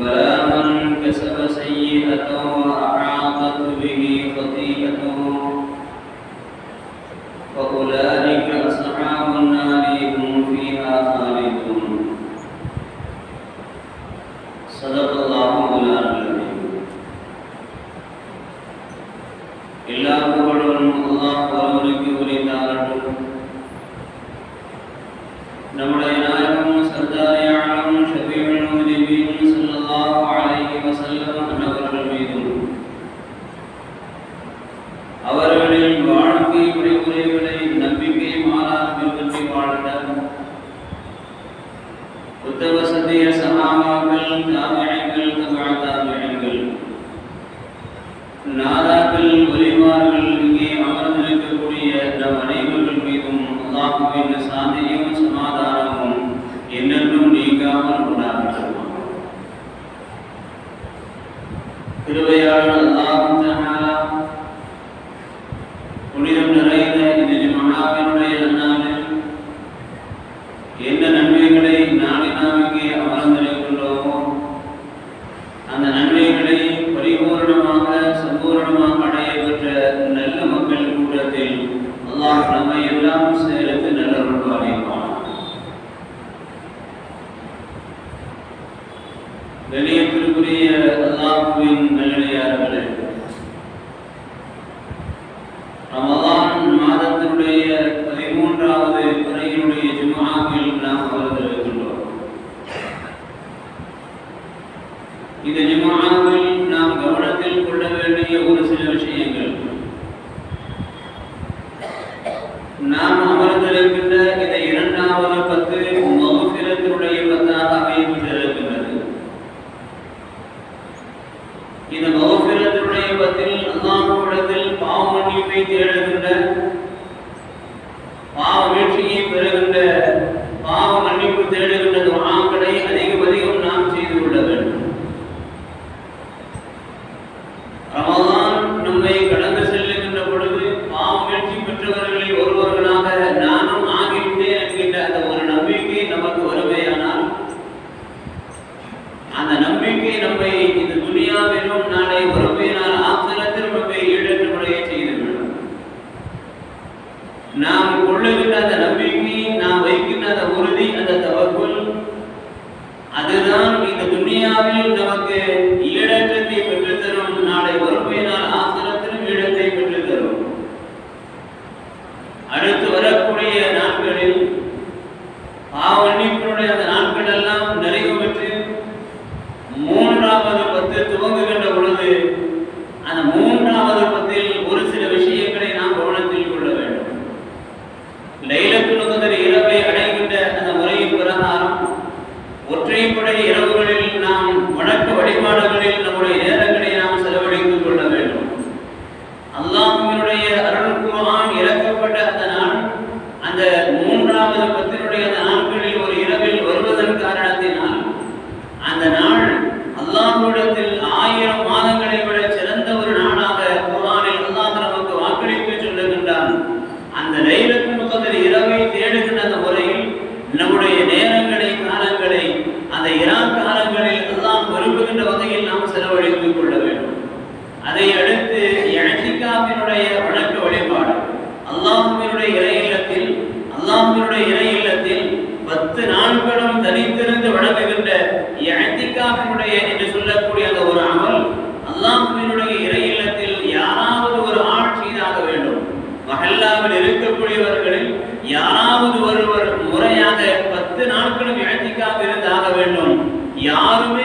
بلى من كسب سيئة وأحاطت به خطيئته विघ्नशान्तिं समाधान யாருமே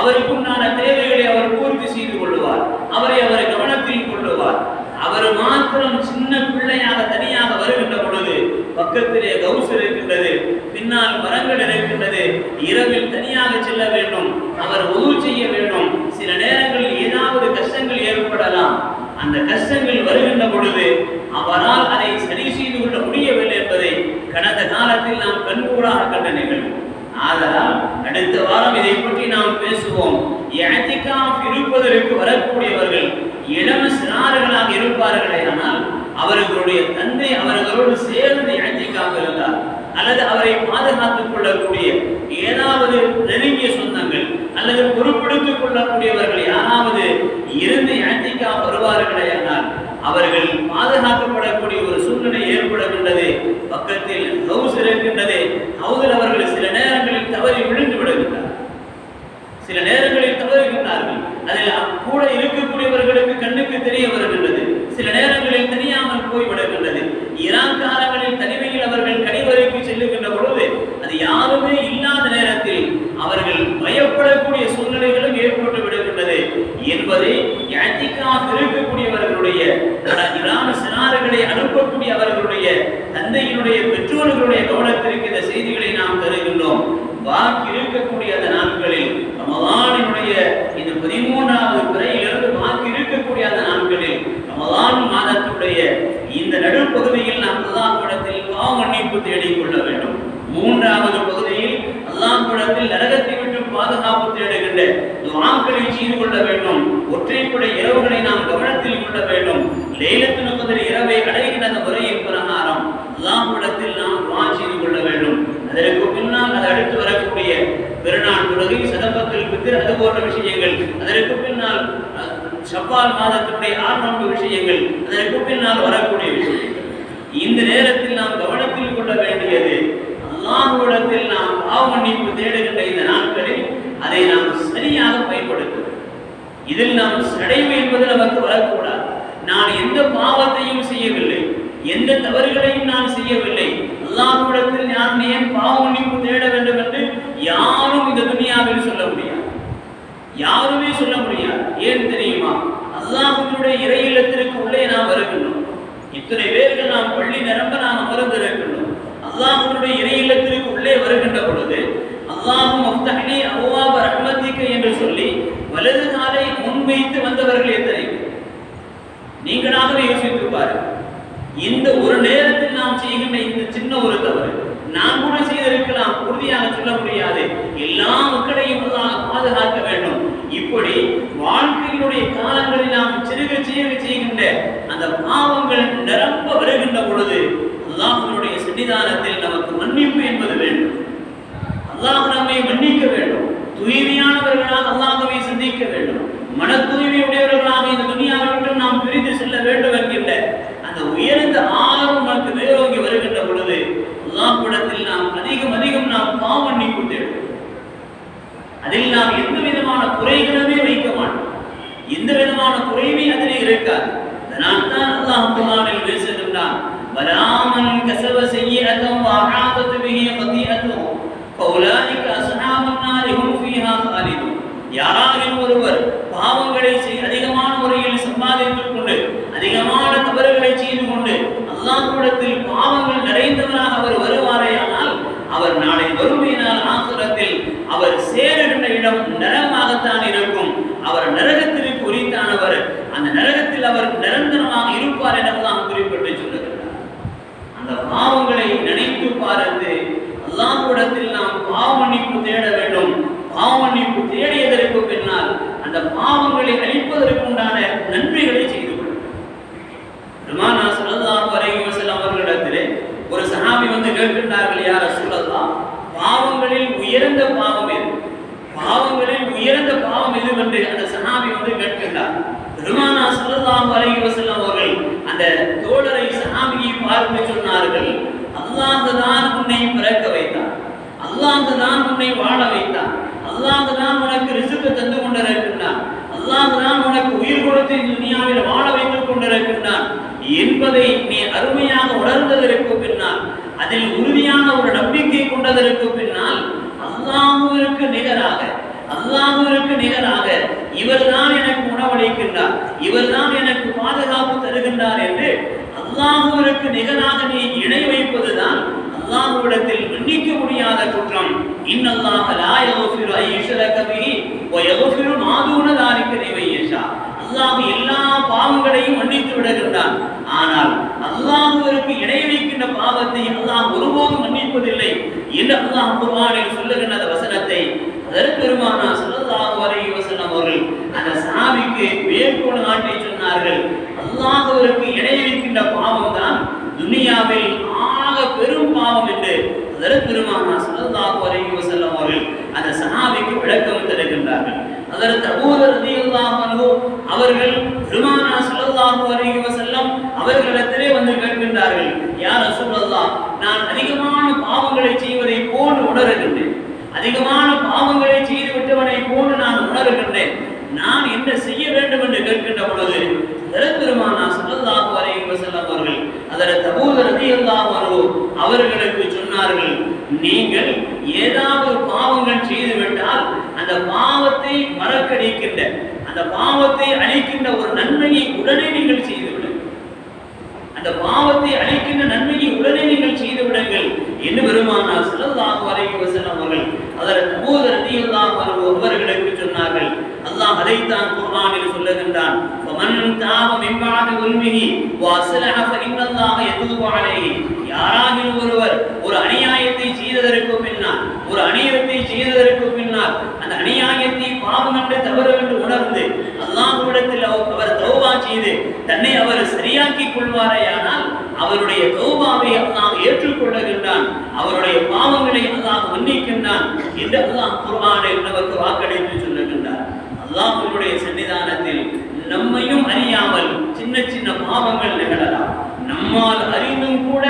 அவருக்கு உண்டான கொள்ளக்கூடிய ஏதாவது நெருங்கிய சொந்தங்கள் அல்லது பொறுப்படுத்திக் கொள்ளக்கூடியவர்கள் தேடிக்கொள்ள வேண்டும். மூன்றாவது பகுதியில் அல்லாம் குழத்தில் நரகத்தை விட்டு பாதுகாப்பு தேடுகின்ற துவாக்களை செய்து கொள்ள வேண்டும். ஒற்றைப்படை இரவுகளை நாம் கவனத்தில் கொள்ள வேண்டும். லேலத்து நுகதில் இரவை அடைகின்ற அந்த முறையை பிரகாரம் அல்லாம் குழத்தில் நாம் வா செய்து கொள்ள வேண்டும். அதற்கு பின்னால் அது அடுத்து வரக்கூடிய பெருநாள் பிறகு சிதம்பத்தில் பித்திர அது போன்ற விஷயங்கள் அதற்கு பின்னால் செவ்வால் மாதத்தினுடைய ஆறு விஷயங்கள் அதற்கு பின்னால் வரக்கூடிய செயல்களையும் நான் செய்யவில்லை. அல்லாஹ்விடத்தில் நான் ஏன் பாவ மன்னிப்பு தேட வேண்டும் என்று யாரும் இந்த துனியாவில் சொல்ல முடியாது. யாருமே சொல்ல முடியாது. ஏன் தெரியுமா? அல்லாஹுடைய இறை இல்லத்திற்கு உள்ளே நாம் வருகின்றோம். இத்தனை பேர்கள் நாம் பள்ளி நிரம்ப நாம் அமர்ந்திருக்கின்றோம். அல்லாஹுடைய இறை இல்லத்திற்கு உள்ளே வருகின்ற பொழுது அல்லாஹும் மஃப்தஹ்லி அவ்வாப ரஹ்மத்திக்கு என்று சொல்லி வலது காலை முன்வைத்து வந்தவர்கள் எத்தனை நீங்களாகவே யோசித்து பாருங்கள். இந்த ஒரு நேரத்தில் நாம் செய்கின்ற இந்த சின்ன ஒரு தவறு நாம் கூட செய்திருக்கலாம் உறுதியாக சொல்ல முடியாது. எல்லா மக்களையும் பாதுகாக்க வேண்டும். இப்படி வாழ்க்கையினுடைய காலங்களில் நாம் சிறுக சிறுக செய்கின்ற அந்த பாவங்கள் நிரம்ப வருகின்ற பொழுது அல்லாஹனுடைய சன்னிதானத்தில் நமக்கு மன்னிப்பு என்பது வேண்டும். அல்லாஹ் நம்மை மன்னிக்க வேண்டும் சொர்க்கத்தில் அவர் நிரந்தரமாக இருப்பார் எனவுதான் குறிப்பிட்டு சொல்லுகிறார் அந்த பாவங்களை நினைத்து பார்த்து அல்லாஹ்விடத்தில் நாம் பாவ தேட வேண்டும். பாவ தேடியதற்கு பின்னால் அந்த பாவங்களை அழிப்பதற்குண்டான நன்மைகளை செய்து அவர்களிடத்திலே ஒரு சஹாபி வந்து கேட்கின்றார்கள் யார சொல்லலாம் பாவங்களில் உயர்ந்த பாவம் எது? பாவங்களில் உயர்ந்த பாவம் எது என்று அந்த சஹாபி வந்து கேட்கின்றார். சல்லல்லாஹு அலைஹி வஸல்லம் அவர்கள் அந்த தோழரை சஹாபியை பார்த்து சொன்னார்கள். அல்லாஹ் தான் உன்னை பிறக்க வைத்தான். அல்லாஹ் தான் உன்னை வாழ வைத்தான். அல்லாஹ் தான் உனக்கு ரிசுக்கு தந்து கொண்டிருக்கின்றான். அல்லாஹ் தான் உனக்கு உயிர் கொடுத்து இந்த துனியாவில் வாழ வைத்துக் கொண்டிருக்கின்றான். என்பதை நீ அருமையாக உணர்ந்ததற்கு பின்னால் அதில் உறுதியான ஒரு நம்பிக்கை கொண்டதற்கு பின்னால் அல்லாஹுவிற்கு நிகராக அல்லாஹுவிற்கு நிகராக இவர்தான் எனக்கு உணவளிக்கின்றார். இவர்தான் எனக்கு பாதுகாப்பு தருகின்றார் என்று அல்லாஹுவிற்கு நிகராக நீ இணை வைப்பதுதான் அல்லாஹ்விடத்தில் மன்னிக்க முடியாத குற்றம். இன்னல்லாஹ லா யக்ஃபிரு ஐ யுஷ்ரக பிஹி வ யக்ஃபிரு மா தூன தாலிக லிமன் யஷா. அல்லாஹ் எல்லா பாவங்களையும் மன்னித்து விடுகின்றான். ஆனால் அல்லாஹ்விற்கு இணை வைக்கின்ற பாவத்தை அல்லாஹ் ஒருபோதும் மன்னிப்பதில்லை என்று அல்லாஹ் குர்ஆனில் சொல்லுகின்ற வசனத்தை பெருமானா ஸல்லல்லாஹு அலைஹி வஸல்லம் அவர்கள் அந்த சாவிக்கு மேற்கோள் நாட்டை சொன்னார்கள் அல்லாதவருக்கு இடையளிக்கின்ற பாவம் தான் துனியாவில் ஆக பெரும் பாவம் என்று அதற்கு பெருமானா ஸல்லல்லாஹு அலைஹி வஸல்லம் அவர்கள் அந்த சஹாபிக்கு விளக்கம் தருகின்றார்கள். அதற்கு அபூதர் ரலியல்லாஹு அவர்கள் பெருமானா ஸல்லல்லாஹு அலைஹி வஸல்லம் அவர்களிடத்திலே வந்து கேட்கின்றார்கள் யார் ரசூலல்லாஹ் நான் அதிகமான பாவங்களை செய்வதை போன்று உணர்கின்றேன் அதிகமான பாவங்களை செய்து விட்டவனை போன்று நான் உணர்கின்றேன். நான் என்ன செய்ய வேண்டும் என்று கேட்கின்ற பொழுது பெருமானா ஸல்லல்லாஹு அலைஹி வஸல்லம் அவர்கள் அதற்கு அபூதர் ரலியல்லாஹு அன்ஹு அவர்களுக்கு சொன்னார்கள் நீங்கள் ஏதாவது பாவங்கள் செய்து விட்டால் அந்த பாவத்தை மறக்கடிக்கின்ற அந்த பாவத்தை அழிக்கின்ற ஒரு நன்மையை உடனே நீங்கள் செய்து விடுங்கள் அந்த பாவத்தை அழிக்கின்ற நன்மையை உடனே நீங்கள் செய்து விடுங்கள் என்று பெருமானார் ஸல்லல்லாஹு அலைஹி வஸல்லம் அவர்கள் அதற்கு அபூ ரலியல்லாஹு அன்ஹு சொன்னார்கள். அல்லாஹ் அதைத்தான் குர்ஆனில் சொல்லுகின்றான் ஃபமன் தாவ மின் பஅதி உல்மிஹி வ அஸ்லஹ ஃபஇன்னல்லாஹ அலைஹி. யாராகிலும் ஒருவர் ஒரு அநியாயத்தை செய்ததற்கு பின்னால் ஒரு அநியாயத்தை செய்ததற்கு பின்னால் அந்த அநியாயத்தை பாவம் என்று தவறு என்று உணர்ந்து அல்லாஹ்விடத்தில் அவர் அவர் தௌபா செய்து தன்னை அவர் சரியாக்கிக் கொள்வாரேயானால் அவருடைய தௌபாவை அல்லாஹ் ஏற்றுக்கொள்ளுகின்றான் அவருடைய பாவங்களை அல்லாஹ் மன்னிக்கின்றான் என்று அல்லாஹ் குர்ஆனில் நமக்கு வாக்களித்து சொல்லுகின்றான். அல்லாஹ்வினுடைய சன்னிதானத்தில் நம்மையும் அறியாமல் சின்ன சின்ன பாவங்கள் நிகழலாம். நம்மால் அறிந்தும் கூட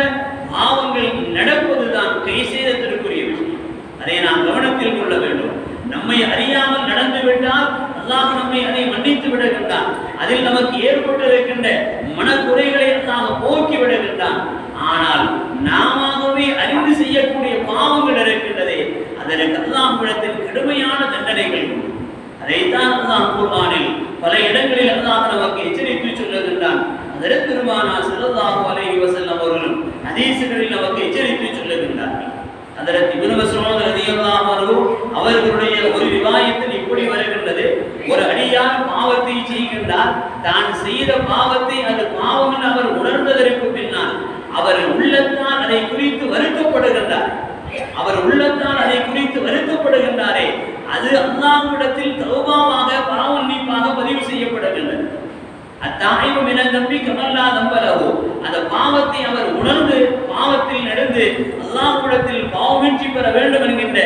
பாவங்கள் நடப்பதுதான் கை செய்ததற்குரிய விஷயம். அதை நாம் கவனத்தில் கொள்ள வேண்டும். நம்மை அறியாமல் நடந்து விட்டால் அல்லாஹ் நம்மை அதை மன்னித்து விடுகின்றான். அதில் நமக்கு ஏற்பட்டிருக்கின்ற மனக்குறைகளை அல்லாஹ் போக்கி விடுகின்றான். ஆனால் நாமவே அறிந்து செய்யக்கூடிய பாவங்கள் இருக்கின்றதே அதற்கு அல்லாஹ்விடத்தில் கடுமையான தண்டனைகள் உண்டு அதைத்தான் அல்லாஹ் குர்ஆனில் பல இடங்களில் அல்லாஹ் நமக்கு எச்சரித்து சொல்லுகின்றான். அதற்கு பெருமானா ஸல்லல்லாஹு அலைஹி வஸல்லம் அவர்களும் ஹதீஸ்களில் நமக்கு எச்சரித்து சொல்லுகின்றார்கள். அதற்கு இப்னு மஸ்ஊத் ரலியல்லாஹு அன்ஹு அவர்களுடைய ஒரு ரிவாயத்தில் இப்படி வருகின்றது. ஒரு அடியார் பாவத்தை செய்கின்றார் தான் செய்த பாவத்தை அது பாவம் அவர் உணர்ந்ததற்கு பின்னால் அவர் உள்ளத்தால் அதை குறித்து வருத்தப்படுகின்றார். அவர் உள்ளத்தால் அதை குறித்து வருத்தப்படுகின்றாரே. அது அல்லாஹ்விடத்தில் தௌபாவாக பாவ மன்னிப்பாக பதிவு செய்யப்படவில்லை அத்தாய்வு மின நம்பி கமல்லா நம்பலவோ அந்த பாவத்தை அவர் உணர்ந்து பாவத்தில் நடந்து அல்லாஹ்விடத்தில் பாவமின்றி பெற வேண்டும் என்கின்ற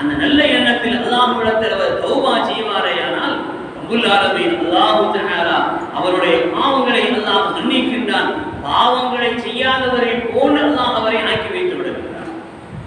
அந்த நல்ல எண்ணத்தில் அல்லாஹ்விடத்தில் அவர் தௌபா செய்வாரேயானால் ரப்புல் ஆலமீன் அல்லாஹு தஆலா அவருடைய பாவங்களை அல்லாஹ் மன்னிக்கின்றான் பாவங்களை செய்யாதவரை போன்று அல்லாஹ் அவரை ஆக்கி வைத்து விடுகின்றான்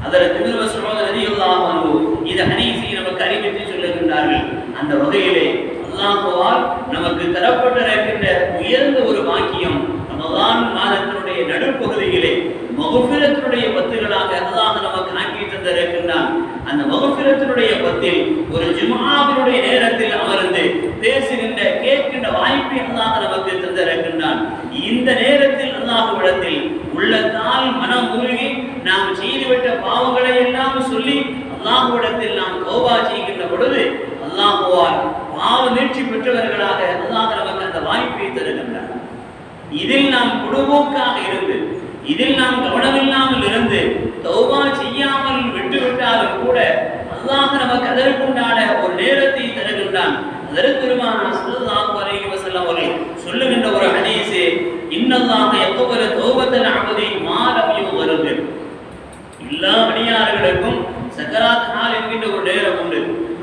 அதற்கு இப்னு மஸ்ஊத் ரலியல்லாஹு அன்ஹு இந்த ஹதீஸை நமக்கு அறிவித்து சொல்லுகின்றார்கள் அந்த வகையிலே அல்லாஹ்வால் நமக்கு தரப்பட்டிருக்கின்ற உயர்ந்த ஒரு வாக்கியம் ரமலான் மாதத்தினுடைய நடுப்பகுதியிலே மகுஃபிரத்தினுடைய பத்துகளாக அல்லாஹ் நமக்கு ஆக்கி தந்திருக்கின்றான் அந்த மகுஃபிரத்தினுடைய பத்தில் ஒரு ஜும்ஆவினுடைய நேரத்தில் அமர்ந்து பேசுகின்ற கேட்கின்ற வாய்ப்பை அல்லாஹ் நமக்கு தந்திருக்கின்றான் இந்த நேரத்தில் அல்லாஹ்விடத்தில் உள்ளத்தால் மனம் உருகி நாம் செய்துவிட்ட பாவங்களை எல்லாம் சொல்லி அல்லாஹ்விடத்தில் நாம் தௌபா செய்கின்ற பொழுது அல்லாஹுவால் பாவ நீட்சி பெற்றவர்களாக அல்லாஹ் நமக்கு அந்த வாய்ப்பை தருகின்றார் இதில் நாம் பொடுபோக்காக இருந்து இதில் நாம் இருந்து தௌபா செய்யாமல் விட்டுவிட்டாலும் கூட அல்லாஹ் நமக்கு அதற்குண்டான ஒரு நேரத்தை தருகின்றான். அதற்கு பெருமானா அலைஹி வஸல்லம் அவர்கள் சொல்லுகின்ற ஒரு ஹதீஸு இன்னல்லாஹ யக்பரு தௌபத்தல் அபதி மா வருது எல்லா அடியார்களுக்கும் சக்கராத் நாள் என்கின்ற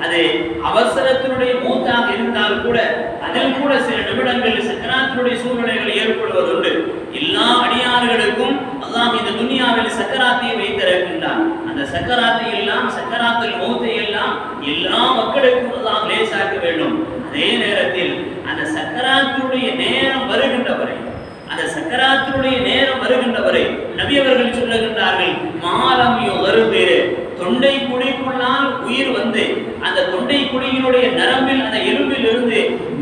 அது அவசரத்தினுடைய மூத்தாக இருந்தால் கூட அதில் கூட சில நிமிடங்கள் சக்கராத்தினுடைய சூழ்நிலைகள் ஏற்படுவதுண்டு. எல்லா அடியார்களுக்கும் அல்லாஹ் இந்த துனியாவில் சக்கராத்தை வைத்திருக்கின்றான். அந்த சக்கராத்தை எல்லாம் சக்கராத்தில் மௌத்தை எல்லாம் எல்லா மக்களுக்கும் அல்லாஹ் லேசாக்க வேண்டும். அதே நேரத்தில் அந்த சக்கராத்தினுடைய நேரம் வருகின்ற வரை அந்த சக்கராத்தினுடைய நேரம் வருகின்ற வரை நபி அவர்கள் சொல்லுகின்றார்கள் மாலம் வருவேறு தொண்டை குடிக்குள்ளால் உயிர் வந்து அந்த தொண்டை குடியினுடைய நரம்பில் அந்த எலும்பில் இருந்து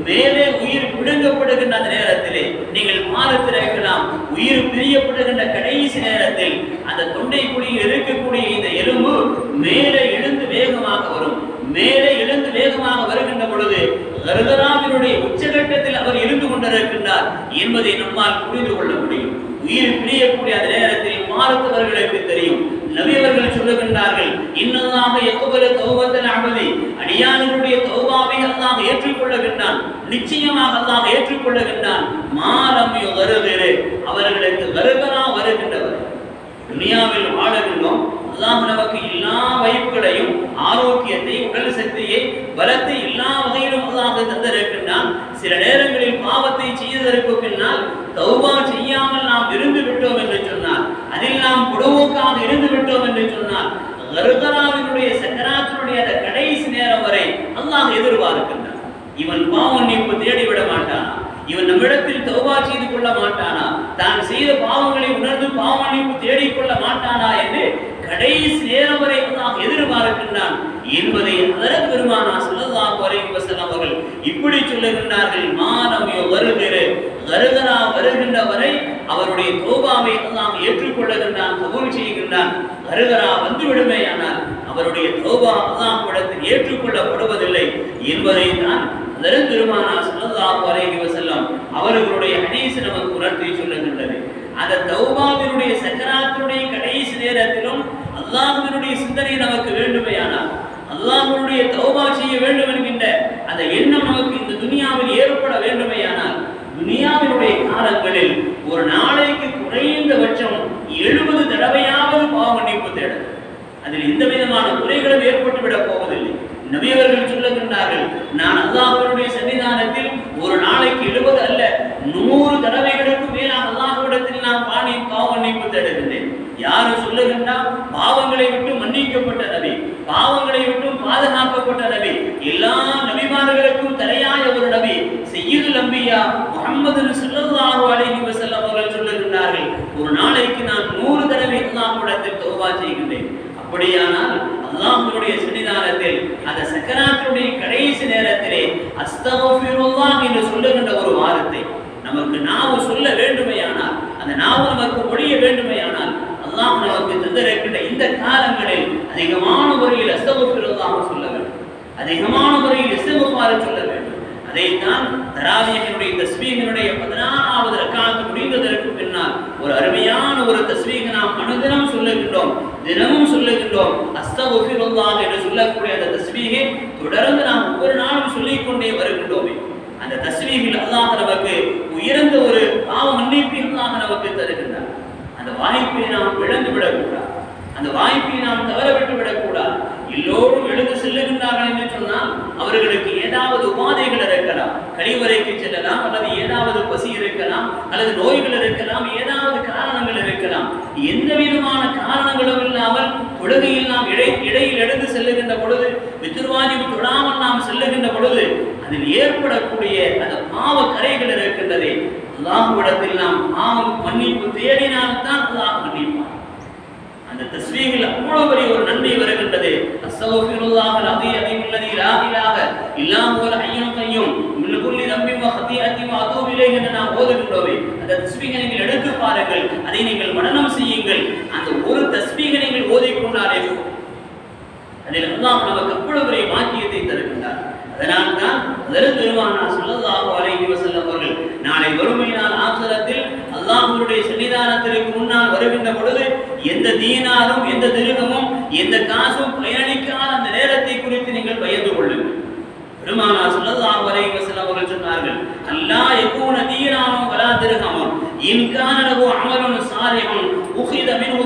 மேலே உயிர் பிடுங்கப்படுகின்ற அந்த நேரத்தில் நீங்கள் பார்த்திருக்கலாம் உயிர் பிரியப்படுகின்ற கடைசி நேரத்தில் அந்த தொண்டை குழியில் இருக்கக்கூடிய இந்த எலும்பு மேலே எழுந்து வேகமாக வரும் மேலே எழுந்து வேகமாக வருகின்ற பொழுது கருதராவினுடைய உச்சகட்டத்தில் அவர் இருந்து கொண்டிருக்கின்றார் என்பதை நம்மால் புரிந்து கொள்ள முடியும் உயிர் பிரியக்கூடிய அந்த நேரத்தில் பார்த்தவர்களுக்கு தெரியும் நபி அவர்கள் சொல்லுகின்றார்கள் இன்னதாக எக்குபல தௌபத்தல் அமதி அடியானுடைய தௌபாவை அல்லாஹ் ஏற்றுக்கொள்ளுகின்றான் நிச்சயமாக அல்லாஹ் ஏற்றுக்கொள்ளுகின்றான் மாலம் வருகிறே அவர்களுக்கு வருகரா வருகின்றவர் துனியாவில் வாழவில்லும் அல்லாஹ் நமக்கு எல்லா வாய்ப்புகளையும் ஆரோக்கியத்தை உடல் சக்தியை பலத்தை எல்லா வகையிலும் அல்லாஹ் தந்திருக்கின்றான் சில நேரங்களில் பாவத்தை தௌபா செய்யாமல் நாம் இருந்து விட்டோம் என்று சொன்னால் அதில் நாம் குடவுக்காக இருந்து விட்டோம் என்று சொன்னால் கருகராவினுடைய சக்கராத்தினுடைய அந்த கடைசி நேரம் வரை அல்லாஹ் எதிர்பார்க்கின்றான். இவன் பாவன்னிப்பு தேடிவிட மாட்டானா? இவன் நம்மிடத்தில் தௌபா செய்து கொள்ள மாட்டானா? தான் செய்த பாவங்களை உணர்ந்து பாவன்னிப்பு தேடிக்கொள்ள மாட்டானா என்று கடைசி நேரம் வரை அல்லாஹ் எதிர்பார்க்கின்றான். என்பதை அதற்கு பெருமானா ஸல்லல்லாஹு அலைஹி வஸல்லம் அவர்கள் இப்படி சொல்லுகின்றார்கள் மானம் வருகிற வருகிறா வருகின்ற வரை அவருடைய தோபாவை அல்லாஹ் ஏற்றுக்கொள்ளுகின்றான் கபூல் செய்கின்றான். வருகிறா வந்து விடுமேயானால் அவருடைய தௌபா அல்லாஹ்விடத்தில் ஏற்றுக்கொள்ளப்படுவதில்லை என்பதை தான் அதற்கு பெருமானா ஸல்லல்லாஹு அலைஹி வஸல்லம் அவர்களுடைய ஹதீஸ் நமக்கு உணர்த்தி சொல்லுகின்றது. அந்த தௌபாவினுடைய சக்கராத்தினுடைய கடைசி நேரத்திலும் அல்லாஹ்வினுடைய சிந்தனை நமக்கு வேண்டுமையானால் அல்லாஹ்வுடைய தௌபா செய்ய வேண்டும் என்கின்ற அந்த எண்ணம் நமக்கு இந்த துனியாவில் ஏற்பட வேண்டுமையானால் துனியாவினுடைய காலங்களில் ஒரு நாளைக்கு குறைந்தபட்சம் எழுபது தடவையாவது பாவ மன்னிப்பு தேடும் அதில் எந்த விதமான குறைகளும் ஏற்பட்டு விடப் போவதில்லை நபியவர்கள் சொல்லுகின்றார்கள் நான் அல்லாஹ்வுடைய சன்னிதானத்தில் ஒரு நாளைக்கு எழுபது அல்ல நூறு தடவைகளுக்கு மேலாக அல்லாஹ்விடத்தில் நான் பாணி பாவ மன்னிப்பு தேடுகின்றேன் யாரு சொல்லுகின்றார் பாவங்களை விட்டு மன்னிக்கப்பட்ட நபி பாவங்களை விட்டு பாதுகாக்கப்பட்ட நபி எல்லா நபிமார்களுக்கும் தலையாய ஒரு நபி செய்யுதுல் அம்பியா முகமது ஸல்லல்லாஹு அலைஹி வஸல்லம் அவர்கள் சொல்லுகின்றார்கள் ஒரு நாளைக்கு நான் நூறு தடவை அல்லாஹ்விடத்தில் தௌபா செய்கின்றேன் அப்படியானால் அல்லாஹ்வுடைய சன்னிதானத்தில் அந்த சக்கராத்துடைய கடைசி நேரத்திலே அஸ்தகஃபிருல்லாஹ் என்று சொல்லுகின்ற ஒரு வாரத்தை நமக்கு நாவு சொல்ல வேண்டுமையானால் அந்த நாவு நமக்கு ஒழிய வேண்டுமையானால் அல்லாஹ் நமக்கு தந்திருக்கின்ற இந்த காலங்களில் அதிகமான முறையில் அஸ்தகஃபிருல்லாஹ் சொல்ல வேண்டும். அதிகமான முறையில் இஸ்தகஃபார சொல்ல வேண்டும். அதைத்தான் தராவியனுடைய தஸ்வீகனுடைய பதினாறாவது ரக்காத்து முடிந்ததற்கு பின்னால் ஒரு அருமையான ஒரு தஸ்வீக நாம் அனுதினம் சொல்லுகின்றோம் தினமும் சொல்லுகின்றோம் அஸ்தகுஃபிருல்லாஹ் என்று சொல்லக்கூடிய அந்த தஸ்வீகை தொடர்ந்து நாம் ஒவ்வொரு நாளும் சொல்லிக் கொண்டே வருகின்றோமே. அந்த தஸ்மீகில் அல்லாஹ் நமக்கு உயர்ந்த ஒரு பாவ மன்னிப்பை அல்லாஹ் நமக்கு தருகின்றார் அந்த வாய்ப்பை நாம் இழந்து விடக்கூடாது. அந்த வாய்ப்பை நாம் தவற விட்டு விடக்கூடாது. எல்லோரும் எழுந்து செல்லுகின்றார்கள் என்று சொன்னால் அவர்களுக்கு ஏதாவது உபாதைகள் இருக்கலாம். கழிவறைக்கு செல்லலாம் அல்லது ஏதாவது பசி இருக்கலாம் அல்லது நோய்கள் இருக்கலாம் ஏதாவது காரணங்கள் இருக்கலாம் எந்த விதமான காரணங்களும் இல்லாமல் தொழுகையில் நாம் இடை இடையில் எழுந்து செல்லுகின்ற பொழுது வித்துருவாஜி தொடாமல் நாம் செல்லுகின்ற பொழுது அதில் ஏற்படக்கூடிய அந்த பாவ கரைகள் இருக்கின்றதே அல்லாஹ்விடத்தில் நாம் பாவம் மன்னிப்பு தேடினால்தான் அல்லாஹ் மன்னிப்பான். அந்த தஸ்வீகில் அவ்வளவு பெரிய ஒரு நன்மை வருகின்றது. அஸ்தகுஃபிருல்லாஹ் அலதி அதீம் அல்லதி லா இலாஹ இல்லா ஹுவல் ஹய்யுல் கய்யூம் மின் குல்லி தம்பின் வ ஹதீஅத்தின் வ அதூபு இலைஹி என்று நாம் ஓதுகின்றோமே அந்த தஸ்மீகை நீங்கள் எடுத்து பாருங்கள் அதை நீங்கள் மனனம் செய்யுங்கள். அந்த ஒரு தஸ்மீகை நீங்கள் ஓதிக்கொண்டாலே அதில் அல்லாஹ் நமக்கு அவ்வளவு பெரிய வாக்கியத்தை தருகின்றார். அதனால் தான் அதற்கு பெருமானா சொல்லல்லாஹு அலைஹி வஸல்லம் அவர்கள் நாளை வறுமையினால் ஆசிரத்தில் அல்லாஹ்வுடைய சன்னிதானத்திற்கு முன்னால் வருகின்ற பொழுது எந்த தீனாரும் எந்த திருகமும் எந்த காசும் பயனளிக்காத அந்த நேரத்தை குறித்து நீங்கள் பயந்து கொள்ளுங்கள். பெருமானா சொல்லல்லாஹு அலைஹி வஸல்லம் அவர்கள் சொன்னார்கள் அல்லாஹ் யகூன தீனானும் வலா திருகமும் இன் கான லஹு அமலுன் சாலிஹுன் உഖித மின்ஹு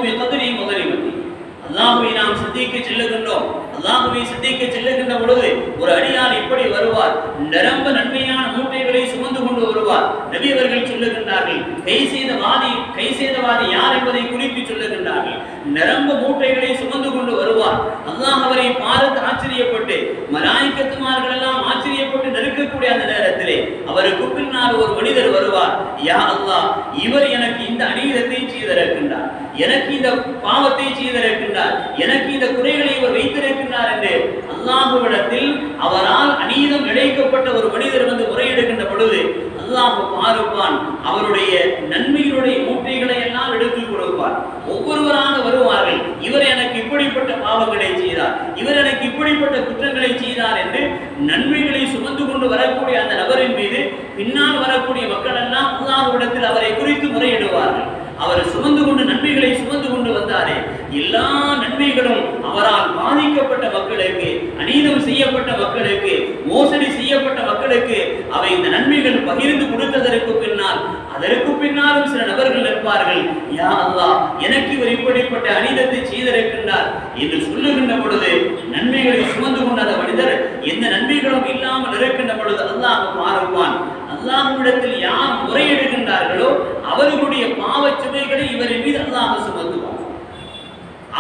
அல்லாஹுவை நாம் சித்திக்க செல்லுகின்றோம். அல்லாஹுவை சித்திக்க செல்லுகின்ற பொழுது ஒரு அடியார் இப்படி வருவார். நிரம்ப நன்மையான மூட்டைகளை சுமந்து கொண்டு வருவார். நபி அவர்கள் சொல்லுகின்றார்கள் கை செய்த வாதி கை செய்த வாதி யார் என்பதை குறித்து சொல்லுகின்றார்கள். நிரம்ப மூட்டைகளை சுமந்து கொண்டு வருவார். அல்லாஹ் அவரை பார்த்து ஆச்சரியப்பட்டு மலாய்க்கத்துமார்கள் எல்லாம் ஆச்சரியப்பட்டு நெருக்கக்கூடிய அந்த நேரத்திலே அவருக்கு பின்னால் ஒரு மனிதர் வருவார். யா அல்லாஹ் இவர் எனக்கு இந்த அநீதத்தை செய்திருக்கின்றார். எனக்கு இந்த பாவத்தை செய்திருக்கின்றார். எனக்கு இந்த குறைகளை இவர் வைத்திருக்கின்றார் என்று அல்லாஹுவிடத்தில் அவரால் அநீதம் இழைக்கப்பட்ட ஒரு மனிதர் வந்து முறையிடுகின்ற பொழுது அல்லாஹு பாருப்பான் அவருடைய நன்மையினுடைய மூட்டைகள் எல்லாம் எடுத்துக் கொடுப்பார். ஒவ்வொருவராக வருவார்கள். இவர் எனக்கு இப்படிப்பட்ட பாவங்களை செய்தார். இவர் எனக்கு இப்படிப்பட்ட குற்றங்களை செய்தார் என்று நன்மைகளை சுமந்து கொண்டு வரக்கூடிய அந்த நபரின் மீது பின்னால் வரக்கூடிய மக்கள் எல்லாம் அல்லாஹ்விடத்தில் அவரை குறித்து முறையிடுவார்கள். அவர் சுமந்து கொண்டு நன்மைகளை சுமந்து கொண்டு வந்தாரே. எல்லா நன்மைகளும் அவரால் பாதிக்கப்பட்ட மக்களுக்கு அநீதம் செய்யப்பட்ட மக்களுக்கு மோசடி செய்யப்பட்ட மக்களுக்கு அவை இந்த நன்மைகள் பகிர்ந்து கொடுத்ததற்கு பின்னால் அதற்கு பின்னாலும் சில நபர்கள் நிற்பார்கள். யா அல்லா எனக்கு இவர் இப்படிப்பட்ட அநீதத்தை செய்திருக்கின்றார் என்று சொல்லுகின்ற பொழுது நன்மைகளை சுமந்து கொண்ட மனிதர் எந்த நன்மைகளும் இல்லாமல் இருக்கின்ற பொழுது அல்லாஹ் மாறுவான் அல்லாஹ்விடத்தில் யார் முறையிடுகின்றார்களோ அவர்களுடைய பாவச் சுமைகளை இவரின் மீது அல்லாஹ் சுமந்து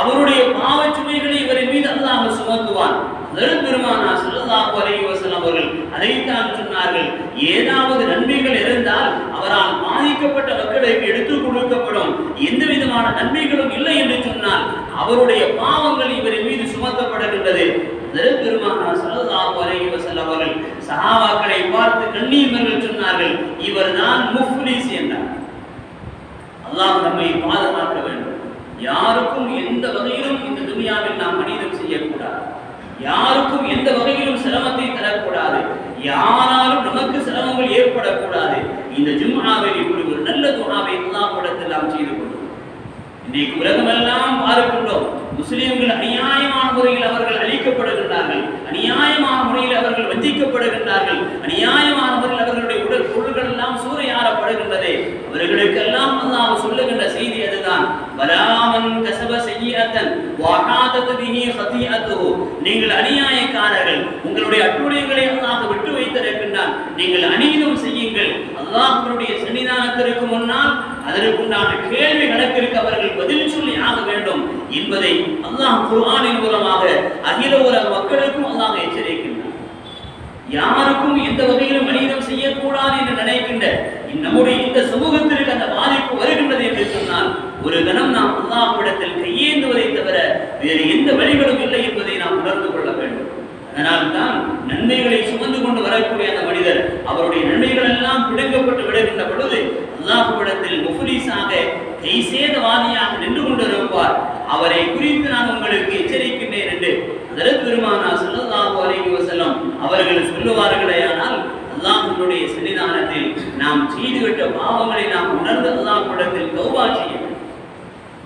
அவருடைய பாவச் சுமைகளை இவரின் மீது அல்லாஹ் சுமத்துவான் அதற்கு பெருமானா ஸல்லல்லாஹு அலைஹி வஸல்லம் அவர்கள் அதைத்தான் சொன்னார்கள். ஏதாவது நன்மைகள் இருந்தால் அவரால் பாதிக்கப்பட்ட மக்களுக்கு எடுத்துக் கொடுக்கப்படும். எந்த விதமான நன்மைகளும் இல்லை என்று சொன்னால் அவருடைய பாவங்கள் இவரின் மீது சுமத்தப்படுகின்றது. பெருமானா ஸல்லல்லாஹு அலைஹி அவர்கள் சஹாபாக்களை பார்த்து கண்ணீர்கள் சொன்னார்கள். இவர்தான் முஃப்லிஸ் என்றார். அல்லாஹ் நம்மை பாதுகாக்க வேண்டும். யாருக்கும் எந்த வகையிலும் இந்த துனியாவில் நாம் மனிதம் செய்யக்கூடாது. யாருக்கும் எந்த வகையிலும் சிரமத்தை தரக்கூடாது. யாராலும் நமக்கு சிரமங்கள் ஏற்படக்கூடாது. இந்த ஜும்ஆவில் இப்படி ஒரு நல்ல துணாவை எல்லா படத்தில் நாம் செய்து கொள்வோம் இன்னைக்கு உலகமெல்லாம் பார்க்கின்றோம். முஸ்லிம்கள் அநியாயமான முறையில் அவர்கள் அழிக்கப்படுகின்றார்கள். அநியாயமான முறையில் அவர்கள் வஞ்சிக்கப்படுகின்றார்கள். அநியாயமான முறையில் அவர்களுடைய உடல் பொருள்கள் எல்லாம் சூறையாடப்படுகின்றது அவர்களுக்கெல்லாம் அல்லாஹ் சொல்லுகின்ற செய்தி அதுதான். வலாமன் கசப செய்யத்தன் வகாதத் பிஹி நீங்கள் அநியாயக்காரர்கள். உங்களுடைய அட்டுழியங்களை அல்லாஹ் விட்டு வைத்திருக்கின்றான். நீங்கள் அநீதம் செய்யுங்கள். அல்லாஹ்வுடைய சன்னிதானத்திற்கு முன்னால் அதற்குண்டான கேள்வி கணக்கிற்கு அவர்கள் பதில் சொல்லி ஆக வேண்டும் என்பதை அல்லாஹ் குர்ஆனின் மூலமாக அகில உலக மக்களுக்கும் அல்லாஹ் எச்சரிக்கின்றான். யாருக்கும் எந்த வகையிலும் மனிதம் செய்யக்கூடாது என்று நினைக்கின்ற நம்முடைய இந்த சமூகத்திற்கு அந்த பாதிப்பு வருகின்றது என்று சொன்னால் ஒரு கணம் நாம் அல்லாஹ்விடத்தில் கையேந்துவதை தவிர வேறு எந்த வழிகளும் இல்லை என்பதை நாம் உணர்ந்து கொள்ள வேண்டும் அதனால் தான் நன்மைகளை சுமந்து கொண்டு வரக்கூடிய அந்த மனிதர் அவருடைய நன்மைகள் எல்லாம் பிடுங்கப்பட்டு விடுகின்ற பொழுது அல்லாஹ்விடத்தில் முஃப்லீஸாக கை நின்று கொண்டிருப்பார். அவரை குறித்து நான் உங்களுக்கு எச்சரிக்கின்றேன் என்று அதற்கு பெருமானா சொல்லதாக அலைஹி செல்லும் அவர்கள் சொல்லுவார்களேயானால் அல்லாஹனுடைய சன்னிதானத்தில் நாம் செய்துவிட்ட பாவங்களை நாம் உணர்ந்து அல்லாஹ்விடத்தில் தௌபா செய்ய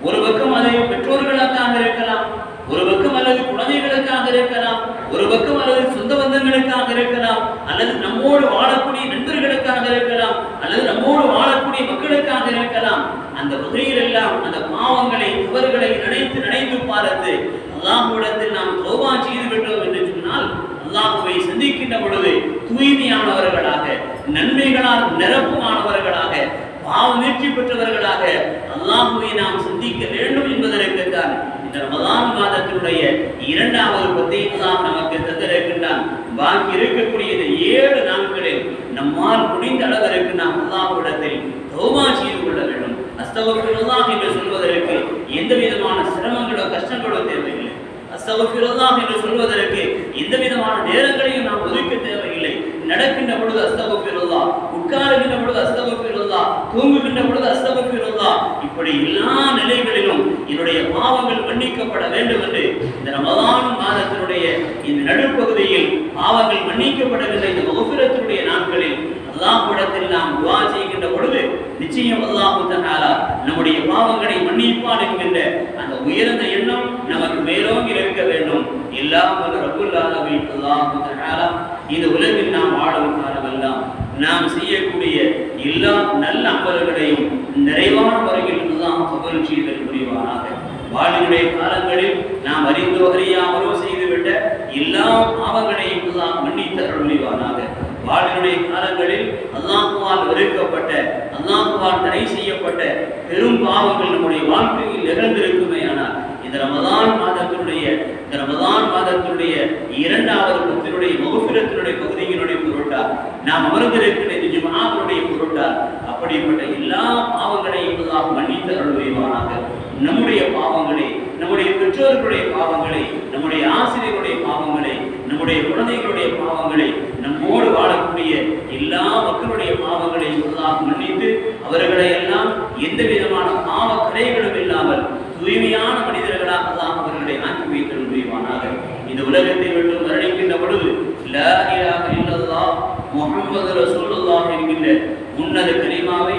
ஒரு பக்கம் அதை பெற்றோர்களுக்காக இருக்கலாம் ஒரு பக்கம் அல்லது குழந்தைகளுக்காக இருக்கலாம் ஒரு பக்கம் அல்லது சொந்த பந்தங்களுக்காக இருக்கலாம் அல்லது நம்மோடு வாழக்கூடிய நண்பர்களுக்காக இருக்கலாம் அல்லது நம்மோடு வாழக்கூடிய மக்களுக்காக இருக்கலாம். அந்த வகையில் எல்லாம் அந்த பாவங்களை தவறுகளை நினைத்து நினைத்து பார்த்து அல்லாஹுடத்தில் நாம் தௌபா செய்து விட்டோம் என்று சொன்னால் அல்லாஹுவை சந்திக்கின்ற பொழுது தூய்மையானவர்களாக நன்மைகளால் நிரப்புமானவர்களாக பாவ நீட்சி பெற்றவர்களாக அல்லாஹுவை நாம் சந்திக்க வேண்டும் என்பதற்குத்தான் இந்த ரமதான் மாதத்தினுடைய இரண்டாவது பத்தியெல்லாம் நமக்கு தந்திருக்கின்றான். பாக்கி இருக்கக்கூடிய இந்த ஏழு நாட்களில் நம்மால் முடிந்த அளவிற்கு நாம் அல்லாஹ்விடத்தில் தௌபா செய்து கொள்ள வேண்டும். அஸ்தகஃபிருல்லாஹ் என்று சொல்வதற்கு எந்த விதமான சிரமங்களோ கஷ்டங்களோ தேவையில்லை. அஸ்தகஃபிருல்லாஹ் என்று சொல்வதற்கு எந்த விதமான நேரங்களையும் நாம் ஒதுக்க தேவையில்லை. நடக்கின்ற பொழுது அஸ்தகஃபிருல்லாஹ் உட்காருகின்ற பொழுது அஸ்தகஃபிருல்லாஹ் தூங்குகின்ற பொழுது அஸ்தகஃபிருல்லாஹ் இப்படி எல்லா நிலைகளிலும் என்னுடைய பாவங்கள் மன்னிக்கப்பட வேண்டும் என்று இந்த ரமதான் மாதத்தினுடைய இந்த நடுப்பகுதியில் பாவங்கள் மன்னிக்கப்படுகின்ற இந்த மகபிரத்தினுடைய நாட்களில் அல்லாஹ்விடத்தில் நாம் துவா செய்கின்ற பொழுது நிச்சயம் அல்லாஹு தஆலா நம்முடைய பாவங்களை மன்னிப்பான் என்கின்ற அந்த உயர்ந்த எண்ணம் நமக்கு மேலோங்கி இருக்க வேண்டும். எல்லாம் வல்ல ரப்புல் அல்லாஹு தஆலா இந்த உலகில் நாம் வாழும் காலமெல்லாம் நாம் செய்யக்கூடிய எல்லா நல்ல அமல்களையும் நிறைவான முறையில் அல்லாஹ் கபூல் செய்தல் புரிவானாக. வாழினுடைய காலங்களில் அறிந்தோ அறியாமலோ செய்துவிட்ட எல்லா பாவங்களையும் அல்லாஹ் மன்னித்து அருள்வானாக வாழ்வினுடைய காலங்களில் அல்லாஹுவால் வெறுக்கப்பட்ட அல்லாஹுவால் தடை செய்யப்பட்ட பெரும் பாவங்கள் நம்முடைய வாழ்க்கையில் நிகழ்ந்திருக்குமே ஆனால் இந்த ரமதான் மாதத்தினுடைய இந்த ரமதான் மாதத்தினுடைய இரண்டாவது பத்தினுடைய மகுபிரத்தினுடைய பகுதியினுடைய பொருட்டா நாம் அமர்ந்திருக்கிற இந்த ஜுமாவினுடைய பொருட்டா அப்படிப்பட்ட எல்லா பாவங்களையும் அல்லாஹ் மன்னித்து அருள்வானாக நம்முடைய பாவங்களை நம்முடைய பெற்றோர்களுடைய பாவங்களை நம்முடைய ஆசிரியர்களுடைய பாவங்களை நம்முடைய குழந்தைகளுடைய பாவங்களை நம்மோடு எல்லா மக்களுடைய பாவங்களையும் அல்லாஹ் மன்னித்து அவர்களை எல்லாம் எந்த விதமான பாவ கடைகளும் இல்லாமல் தூய்மையான மனிதர்களாக அல்லாஹ் அவர்களை ஆக்கி வைத்தல் முடிவானாக இந்த உலகத்தை விட்டு மரணிக்கின்ற பொழுது லா இலாஹ இல்லல்லாஹ் முஹம்மது ரசூலுல்லாஹ் என்கின்ற உன்னத கரிமாவை